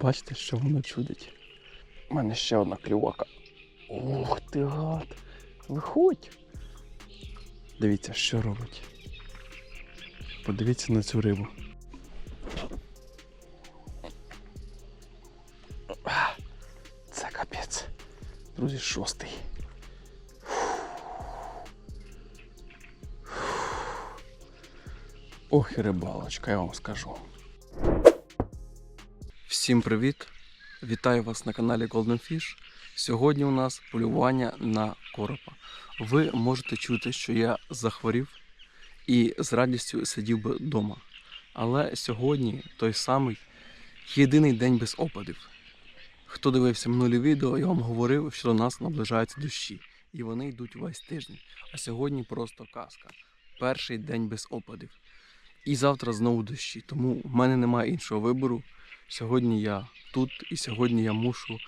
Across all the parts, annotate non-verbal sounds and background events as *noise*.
Бачите, що воно чудить. У мене ще одна клювака. Ух ти гад. Виходь. Дивіться, що робить. Подивіться на цю рибу. Це капець. Друзі, шостий. Ох і рибалочка, я вам скажу. Всім привіт! Вітаю вас на каналі Golden Fish. Сьогодні у нас полювання на коропа. Ви можете чути, що я захворів і з радістю сидів би вдома. Але сьогодні той самий єдиний день без опадів. Хто дивився минулі відео, я вам говорив, що до нас наближаються дощі, і вони йдуть весь тиждень. А сьогодні просто казка. Перший день без опадів. І завтра знову дощі. Тому в мене немає іншого вибору. Сьогодні я тут і сьогодні я мушу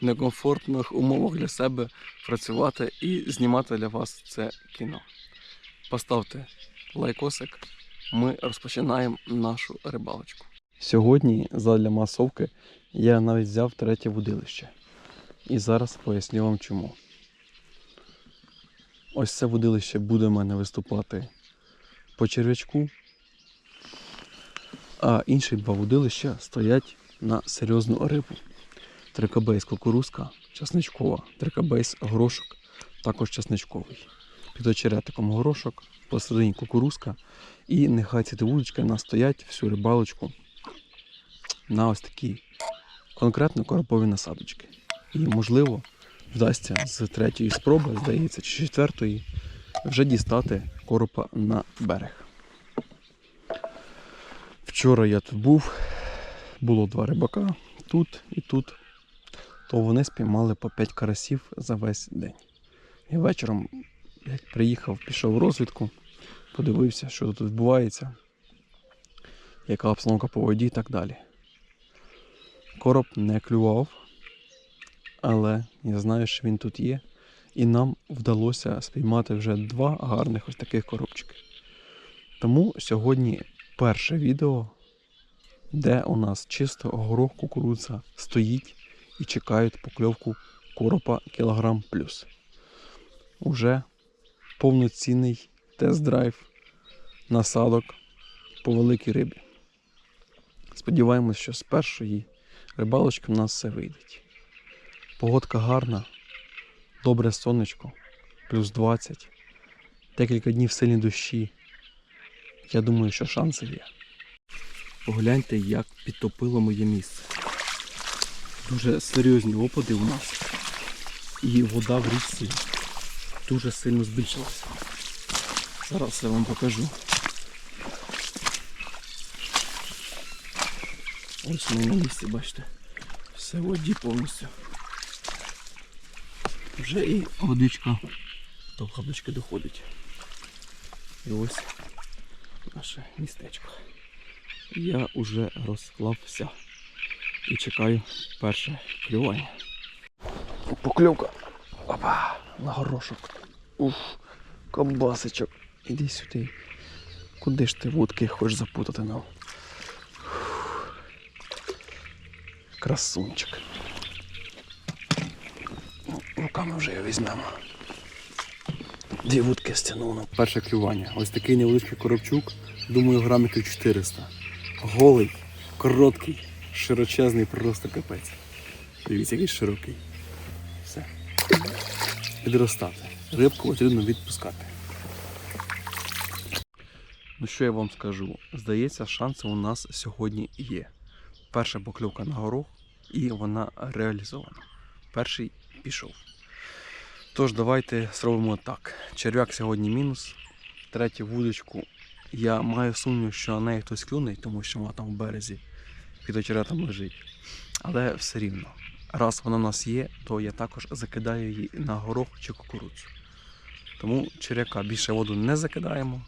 в некомфортних умовах для себе працювати і знімати для вас це кіно. Поставте лайкосик, ми розпочинаємо нашу рибалочку. Сьогодні задля масовки я навіть взяв третє водилище. І зараз поясню вам чому. Ось це водилище буде в мене виступати по черв'ячку, а інші два водилища стоять на серйозну рибу. Трикабейс кукурузка, часничкова, трикабейс горошок, також часничковий. Під очеретиком горошок, посередині кукурузка. І нехай ці вудочки настоять всю рибалочку на ось такі конкретно коропові насадочки. І можливо вдасться з третьої спроби, здається, чи четвертої, вже дістати коропа на берег. Вчора я тут був, було два рибака тут і тут, то вони спіймали по 5 карасів за весь день. І вечором я приїхав, пішов в розвідку, подивився, що тут відбувається, яка обстановка по воді і так далі. Короб не клював, але я знаю, що він тут є. І нам вдалося спіймати вже два гарних ось таких коробчики. Тому сьогодні перше відео, де у нас чисто горох кукурудза стоїть і чекають покльовку коропа кілограм плюс. Уже повноцінний тест-драйв насадок по великій рибі. Сподіваємось, що з першої рибалочки в нас все вийде. Погодка гарна, добре сонечко, плюс 20, декілька днів сильні дощі. Я думаю, що шанси є. Погляньте, як підтопило моє місце. Дуже серйозні опади у нас. І вода в річці дуже сильно збільшилася. Зараз я вам покажу. Ось ми на місці, бачите. Все в воді повністю. Вже і водичка до лавочки доходить. І ось наше містечко. Я вже розклався і чекаю перше клювання. Покльовка. Опа, на горошок. Уф, кобасичок. Іди сюди. Куди ж ти вудки хочеш запутати нам? Красунчик. Ну, руками вже його візьмемо. Дві вудки стягнув на перше клювання. Ось такий невеличкий коробчук, думаю, грамів 400. Голий, короткий, широчезний, просто капець. Дивіться, який широкий. Все. Підростати. Рибку потрібно відпускати. Ну що я вам скажу? Здається, шанси у нас сьогодні є. Перша покльовка на горох, і вона реалізована. Перший пішов. Тож, давайте зробимо так. Черв'як сьогодні мінус. Третю вудочку. Я маю сумнів, що на неї хтось клюне, тому що вона там в березі під очеретом лежить. Але все рівно. Раз вона в нас є, то я також закидаю її на горох чи кукурудзу. Тому черв'яка більше воду не закидаємо.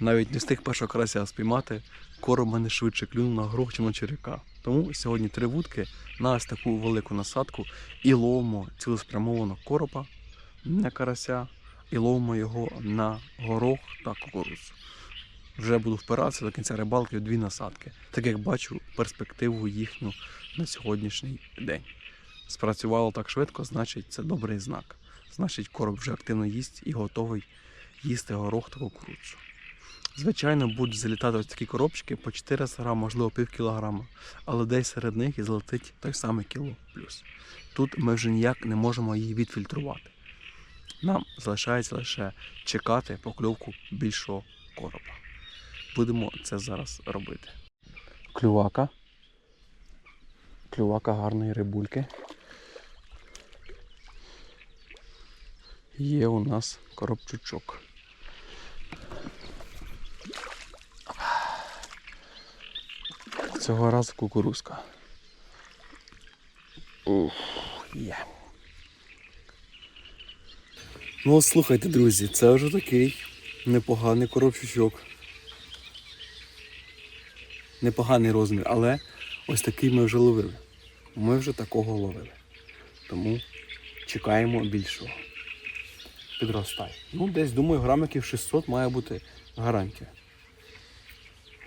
Навіть не встиг першого карася спіймати, короб мене швидше клюнув на горох чи на черв'яка. Тому сьогодні три вудки на ось таку велику насадку і ловимо цілеспрямовано коропа, не карася, і ловимо його на горох та кукурудзу. Вже буду впиратися до кінця рибалки в дві насадки, так як бачу перспективу їхню на сьогоднішній день. Спрацювало так швидко, значить це добрий знак. Значить, короб вже активно їсть і готовий їсти горох та кукурудзу. Звичайно, будуть залітати ось такі коробчики по 400 грам, можливо, пів кілограма, але десь серед них і залетить той самий кіло плюс. Тут ми вже ніяк не можемо її відфільтрувати. Нам залишається лише чекати покльовку більшого короба. Будемо це зараз робити. Клювака. Клювака гарної рибульки. Є у нас коробчучок. Цього разу кукурузка. Ух, є. Ну, слухайте, друзі, це вже такий непоганий коробчучок. Непоганий розмір, але ось такий ми вже ловили. Ми вже такого ловили. Тому чекаємо більшого. Підростай. Ну, десь, думаю, грамиків 600 має бути гарантія.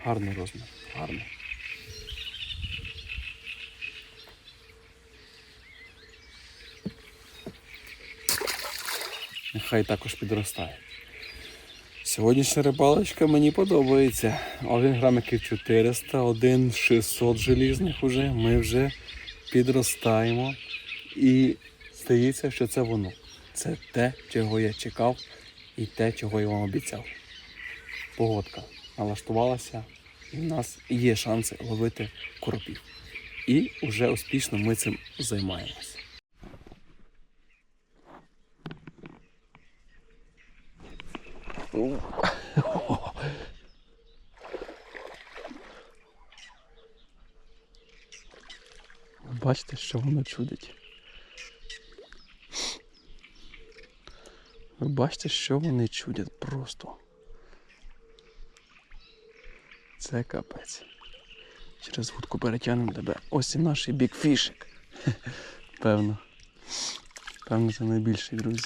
Гарний розмір. Гарний. Нехай також підростає. Сьогоднішня рибалочка мені подобається. Один грамиків 400, один 600 желізних уже. Ми вже підростаємо. І здається, що це воно. Це те, чого я чекав, і те, чого я вам обіцяв. Погодка налаштувалася, і в нас є шанси ловити коропів. І вже успішно ми цим займаємося. Бачите, що воно чудить. Ви бачите, що вони чудять просто. Це капець. Через вудку перетягнемо тебе. Ось і наш бікфішик. Певно. Певно, це найбільший, друзі.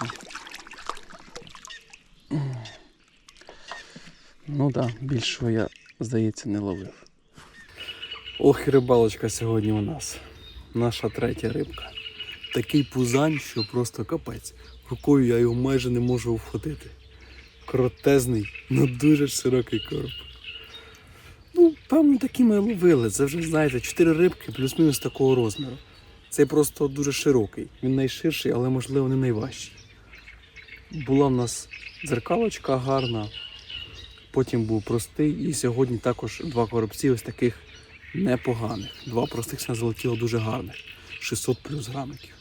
Ну так, да, більшого я, здається, не ловив. Ох, і рибалочка сьогодні у нас. Наша третя рибка. Такий пузань, що просто капець. Рукою я його майже не можу вхватити. Кротезний, ну дуже широкий короб. Ну, певно, такі ми ловили. Це вже, знаєте, чотири рибки плюс-мінус такого розміру. Цей просто дуже широкий. Він найширший, але можливо не найважчий. Була в нас дзеркалочка гарна, потім був простий, і сьогодні також два коробці ось таких непоганих. Два простих залетіло дуже гарних. 600 плюс грамиків.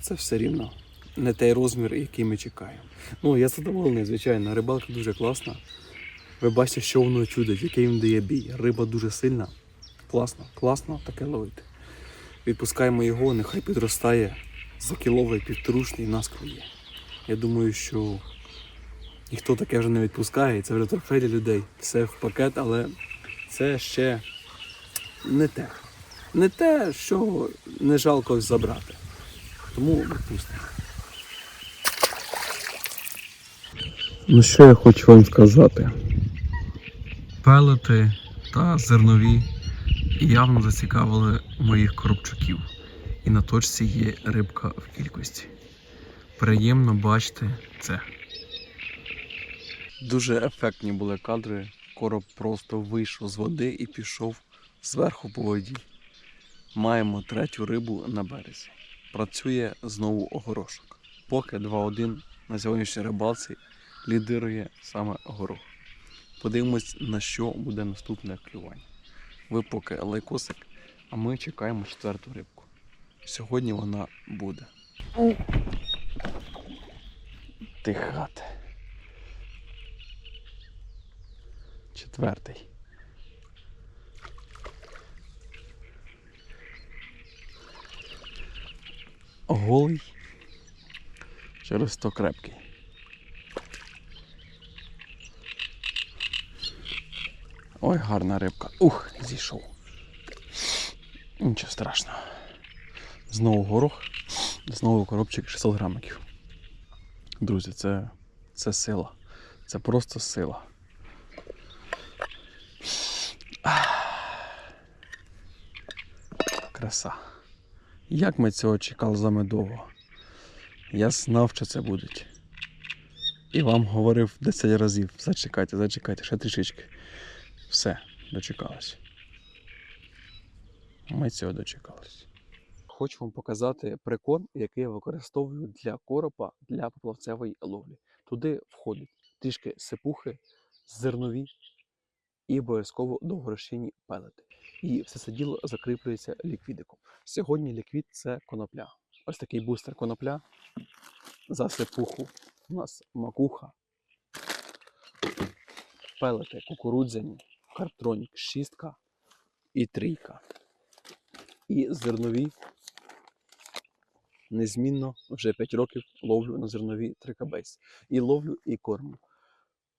Це все рівно не той розмір, який ми чекаємо. Ну, я задоволений, звичайно, рибалка дуже класна. Ви бачите, що воно чудить, який він дає бій. Риба дуже сильна. Класно, класно таке ловити. Відпускаємо його, нехай підростає за кіловий півторушний і нас клює. Я думаю, що ніхто таке вже не відпускає, і це вже для людей. Все в пакет, але це ще не те. Не те, що не жалко забрати. Тому відпустимо. Ну що я хочу вам сказати? Пелети та зернові явно зацікавили моїх коробчуків. І на точці є рибка в кількості. Приємно бачити це. Дуже ефектні були кадри. Короб просто вийшов з води і пішов зверху по воді. Маємо третю рибу на березі. Працює знову огорошок. Поки 2-1 на сьогоднішній рибалці лідирує саме горох. Подивимось, на що буде наступне клювання. Ви поки лайкосик, а ми чекаємо четверту рибку. Сьогодні вона буде. Тихати. Четвертий. Голий. Через то крепкий. Ой, гарна рибка. Ух, зійшов. Нічого страшного. Знову горох, знову коробчик 600 грамиків. Друзі, це, це сила. Це просто сила. Краса. Як ми цього чекали з вами довго. Я знав, що це буде. І вам говорив 10 разів. Зачекайте, зачекайте, ще трішечки. Все, дочекались. Ми цього дочекались. Хочу вам показати прикорм, який я використовую для коропа для поплавцевої ловлі. Туди входить трішки сипухи, зернові і обов'язково довгорошинні пелети. І все це діло закріплюється ліквідиком. Сьогодні ліквід це конопля. Ось такий бустер конопля. За сипуху у нас макуха, пелети кукурудзяні, картронік шістка і трійка. І зернові незмінно вже 5 років ловлю на зернові трикабейс. І ловлю і кормлю.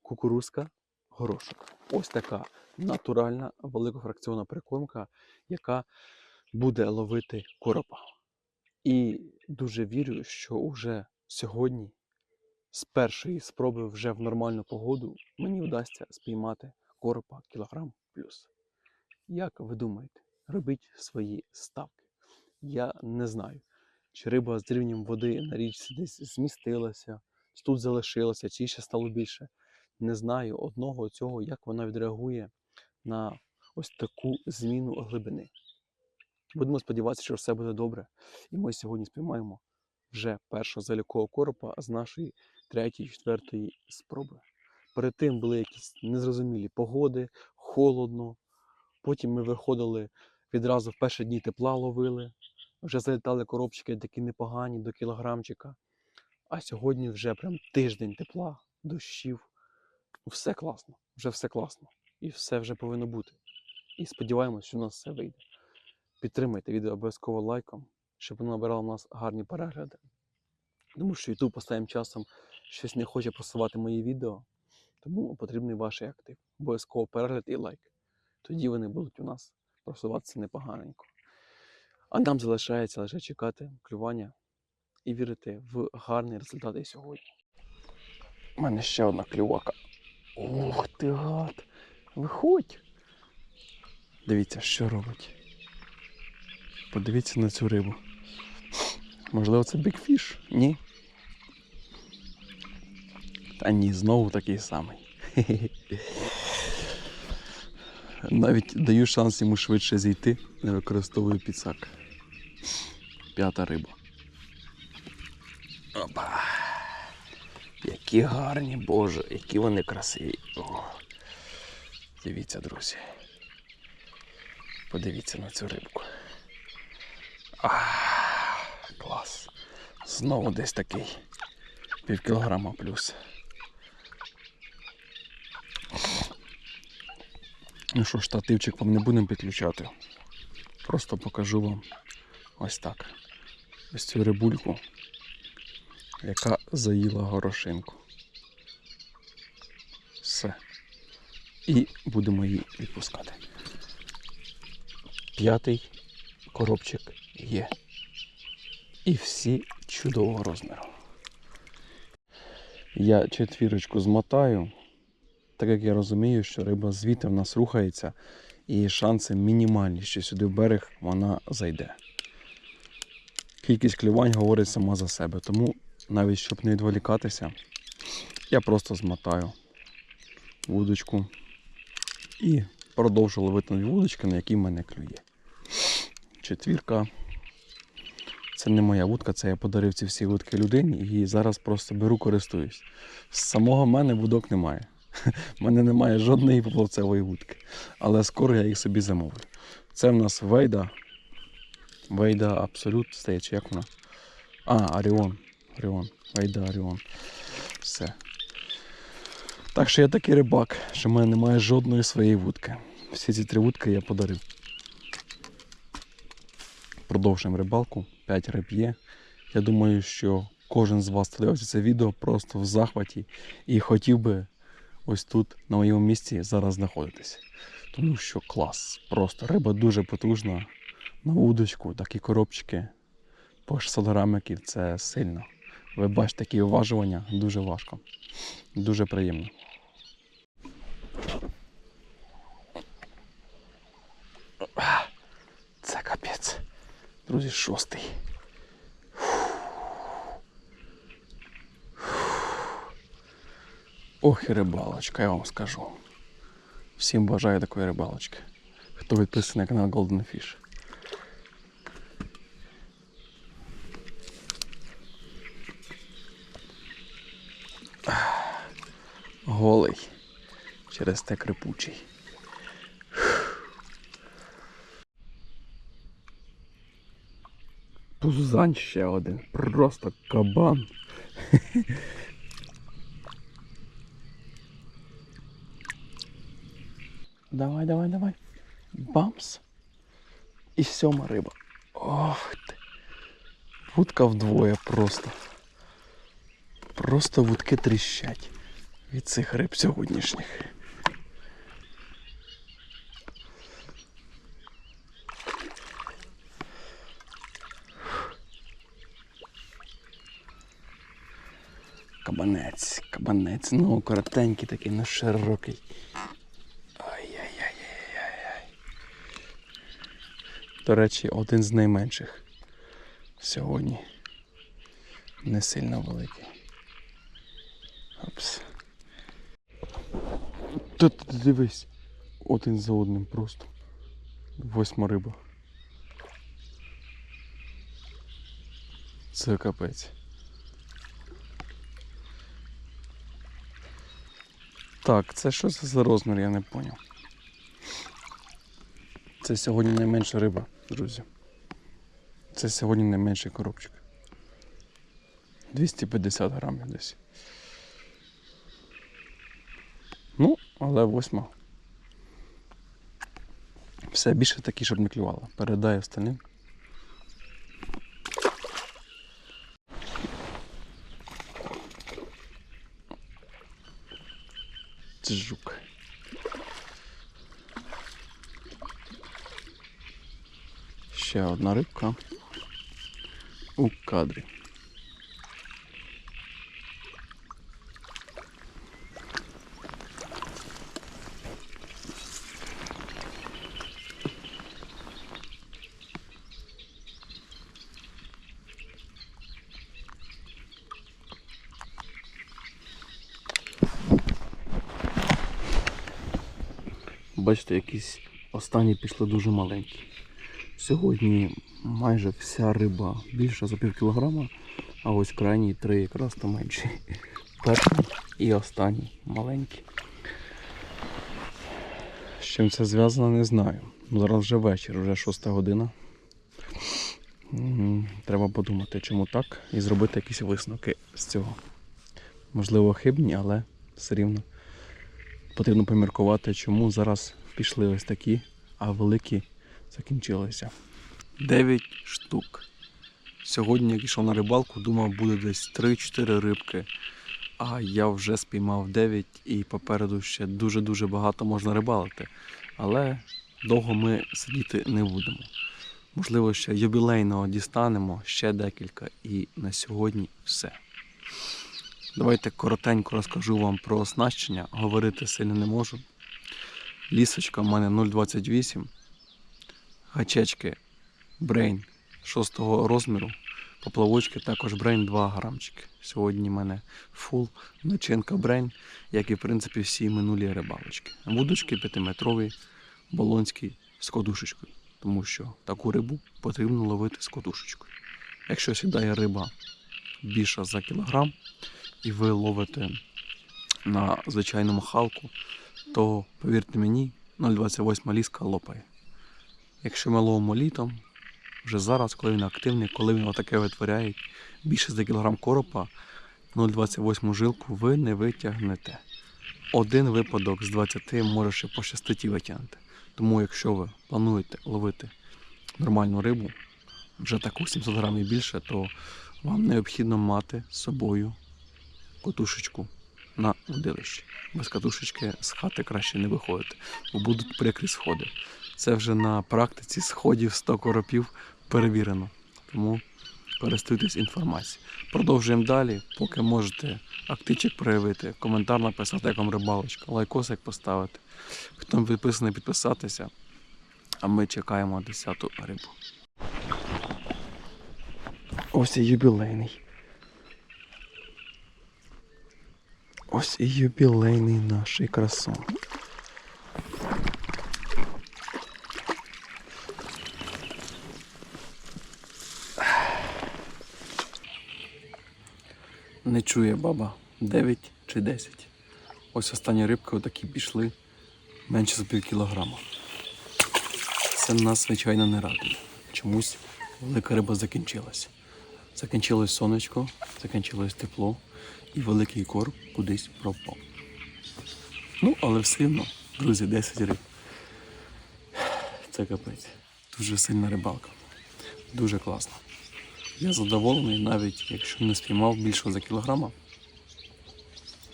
Кукурузка, горошок. Ось така натуральна великофракціонна прикормка, яка буде ловити коропа. І дуже вірю, що вже сьогодні, з першої спроби, вже в нормальну погоду, мені вдасться спіймати коропа кілограм плюс. Як ви думаєте, робіть свої ставки? Я не знаю, чи риба з рівнем води на річці десь змістилася, чи тут залишилася, чи ще стало більше. Не знаю одного цього, як вона відреагує на ось таку зміну глибини. Будемо сподіватися, що все буде добре. І ми сьогодні спіймаємо вже першого залікового коропа з нашої третьої, четвертої спроби. Перед тим були якісь незрозумілі погоди, холодно. Потім ми виходили відразу в перші дні тепла ловили. Вже залітали коробчики такі непогані до кілограмчика. А сьогодні вже прям тиждень тепла, дощів. Все класно, вже все класно. І все вже повинно бути. І сподіваємось, що у нас все вийде. Підтримайте відео обов'язково лайком, щоб воно набирало в нас гарні перегляди. Тому що YouTube останнім часом щось не хоче просувати мої відео, тому потрібний ваш актив. Обов'язково перегляд і лайк. Тоді вони будуть у нас просуватися непоганенько. А нам залишається лише чекати клювання і вірити в гарний результат сьогодні. У мене ще одна клювака. Ух ти гад! Виходь! Дивіться, що робить. Подивіться на цю рибу. Можливо, це бікфіш? Ні. Та ні, знову такий самий. *laughs* Навіть даю шанс йому швидше зійти, не використовую підсак. П'ята риба. Опа. Які гарні, боже, які вони красиві. О. Дивіться, друзі. Подивіться на цю рибку. А, клас. Знову десь такий. Пів кілограма плюс. Ну що, штативчик вам не будемо підключати. Просто покажу вам ось так. Ось цю рибульку, яка заїла горошинку. Все. І будемо її відпускати. П'ятий коробчик є. І всі чудового розміру. Я четвірочку змотаю, так як я розумію, що риба звідти в нас рухається, і шанси мінімальні, що сюди в берег вона зайде. Кількість клювань говорить сама за себе, тому навіть щоб не відволікатися, я просто змотаю вудочку і продовжу ловити нові вудочки, на які в мене клює. Четвірка. Це не моя вудка, це я подарив ці всі вудки людині і зараз просто беру, користуюсь. З самого мене вудок немає. *laughs* У мене немає жодної поплавцевої вудки. Але скоро я їх собі замовлю. Це в нас Вейда. Вейда Абсолют стає, чи як вона? А, Аріон. Аріон. Вейда Аріон. Все. Так що я такий рибак, що в мене немає жодної своєї вудки. Всі ці три вудки я подарив. Продовжуємо рибалку. 5 риб є. Я думаю, що кожен з вас, хто дивився це відео, просто в захваті і хотів би ось тут, на моєму місці, зараз знаходитись. Тому що клас. Просто риба дуже потужна. На удочку, такі коробчики по 600 грамиків це сильно. Ви бачите такі уважування дуже важко. Дуже приємно. Це капець. Друзі, шостий. Ох і рибалочка, я вам скажу. Всім бажаю такої рибалочки. Хто підписаний на канал Golden Fish. Голий. Через те крипучий. Пузань ще один. Просто кабан. Давай, давай, давай. Бамс. І сьома риба. Ох ти. Вудка вдвоє просто. Просто вудки тріщать від цих риб сьогоднішніх. Кабанець, кабанець, ну коротенький такий, ну широкий. Ай-яй-яй-яй-яй. До речі, один з найменших сьогодні. Не сильно великий. Опс. Тут дивись. Один за одним просто. Восьма риба. Це капець. Так, це що це за розмір, я не поняв. Це сьогодні найменша риба, друзі. Це сьогодні найменший коробчик. 250 грамів десь. Ну, але восьма. Все більше такі, щоб не клювало. Передаю остальним. Це жук. Ще одна рибка у кадрі. Бачите, якісь останні пішли дуже маленькі. Сьогодні майже вся риба більша за пів кілограма, а ось крайні три якраз то менші. Перший і останній маленький. З чим це зв'язано, не знаю. Зараз вже вечір, вже шоста година. Треба подумати, чому так, і зробити якісь висновки з цього. Можливо, хибні, але все рівно потрібно поміркувати, чому зараз пішли ось такі, а великі закінчилися. 9 штук. Сьогодні, як йшов на рибалку, думав, буде десь 3-4 рибки. А я вже спіймав 9 і попереду ще дуже-дуже багато можна рибалити. Але довго ми сидіти не будемо. Можливо, ще юбілейного дістанемо ще декілька, і на сьогодні все. Давайте коротенько розкажу вам про оснащення. Говорити сильно не можу. Лісочка в мене 0,28. Гачечки Brain 6 розміру. Поплавочки також Brain 2 грамчики. Сьогодні в мене фул начинка Brain, як і в принципі всі минулі рибалочки. Вудочки 5-метрові, болонський з кодушечкою. Тому що таку рибу потрібно ловити з кодушечкою. Якщо сідає риба більша за кілограм, і ви ловите на звичайну махалку, то повірте мені, 0,28 ліска лопає. Якщо ми ловимо літом, вже зараз, коли він активний, коли він отаке витворяє, більше за кілограм коропа, 0,28 жилку ви не витягнете. Один випадок з 20 може ще пощастить і витягнути. Тому якщо ви плануєте ловити нормальну рибу, вже таку 700 грамів більше, то вам необхідно мати з собою катушечку на удилищі. Без катушечки з хати краще не виходити, бо будуть прикрі сходи. Це вже на практиці сходів 100 коропів перевірено. Тому користуйтесь інформацією. Продовжуємо далі, поки можете активчик проявити, коментар написати, як вам рибалочка, лайкосик поставити. Хто не підписаний, підписатися. А ми чекаємо 10-ту рибу. Ось і юбілейний. Ось і юбілейний наш красун. Не чує баба 9 чи 10. Ось останні рибки отакі пішли менше за пів кілограма. Це нас, звичайно, не радує. Чомусь велика риба закінчилася. Закінчилось сонечко, закінчилось тепло, і великий корм кудись пропав. Ну, але все одно, друзі, 10 риб. Це капець. Дуже сильна рибалка. Дуже класно. Я задоволений, навіть якщо не спіймав більше за кілограма.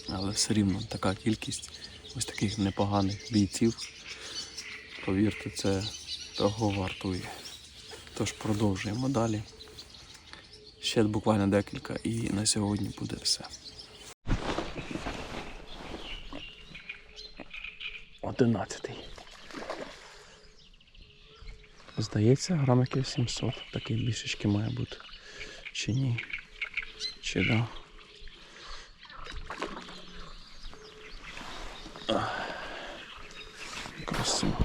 Але все рівно така кількість ось таких непоганих бійців. Повірте, це того вартує. Тож продовжуємо далі. Ще буквально декілька і на сьогодні буде все. Одинадцятий. Здається, грамиків 700. Такий більшечки має бути. Чи ні? Чи да? Красиво.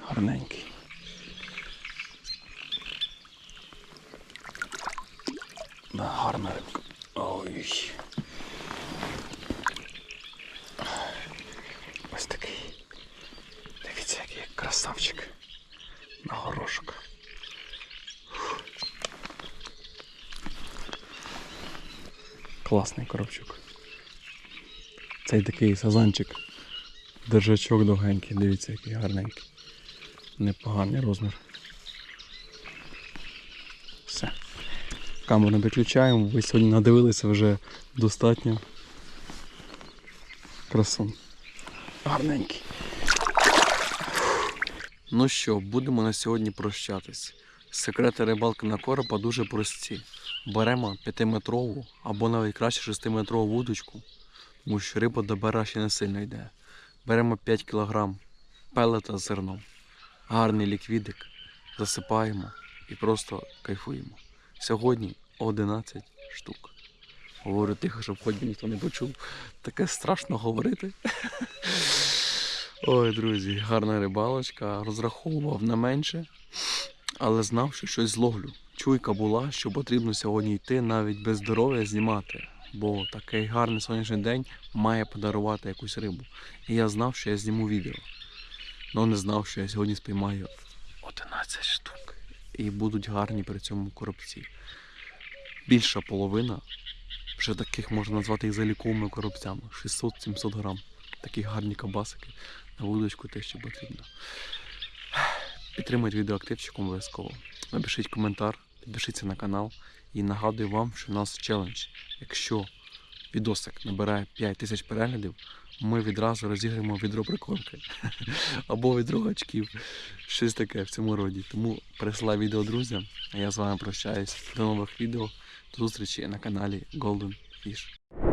Гарненький. Да, гарна рибка. Ой. Ось такий. Дивіться, який красавчик. На горошок. Класний коробчук. Цей такий сазанчик. Держачок довгенький, дивіться, який гарненький. Непоганий розмір. Все. Камеру виключаємо. Ви сьогодні надивилися вже достатньо. Красун. Гарненький. Ну що, будемо на сьогодні прощатись. Секрети рибалки на коропа дуже прості. Беремо 5-метрову або навіть краще 6-метрову вудочку, тому що риба до бера ще не сильно йде. Беремо 5 кг пелета з зерном, гарний ліквідик, засипаємо і просто кайфуємо. Сьогодні 11 штук. Говорю тихо, щоб хоч ніхто не почув. Таке страшно говорити. Ой, друзі, гарна рибалочка. Розраховував на менше, але знав, що щось зловлю. Чуйка була, що потрібно сьогодні йти навіть без здоров'я знімати, бо такий гарний сонячний день має подарувати якусь рибу. І я знав, що я зніму відео. але не знав, що я сьогодні спіймаю 11 штук. І будуть гарні при цьому коробці. Більша половина, вже таких можна назвати їх заліковими коробцями. 600-700 грам. Такі гарні кабасики на вудочку те, що потрібно. Підтримайте відео активчиком обов'язково. Напишіть коментар, підпишіться на канал і нагадую вам, що у нас челендж. Якщо відосик набирає 5 тисяч переглядів, ми відразу розіграємо відро прикормки *laughs* або відро очків. Щось таке в цьому роді. Тому присилай відео друзям. А я з вами прощаюсь. До нових відео. До зустрічі на каналі Golden Fish.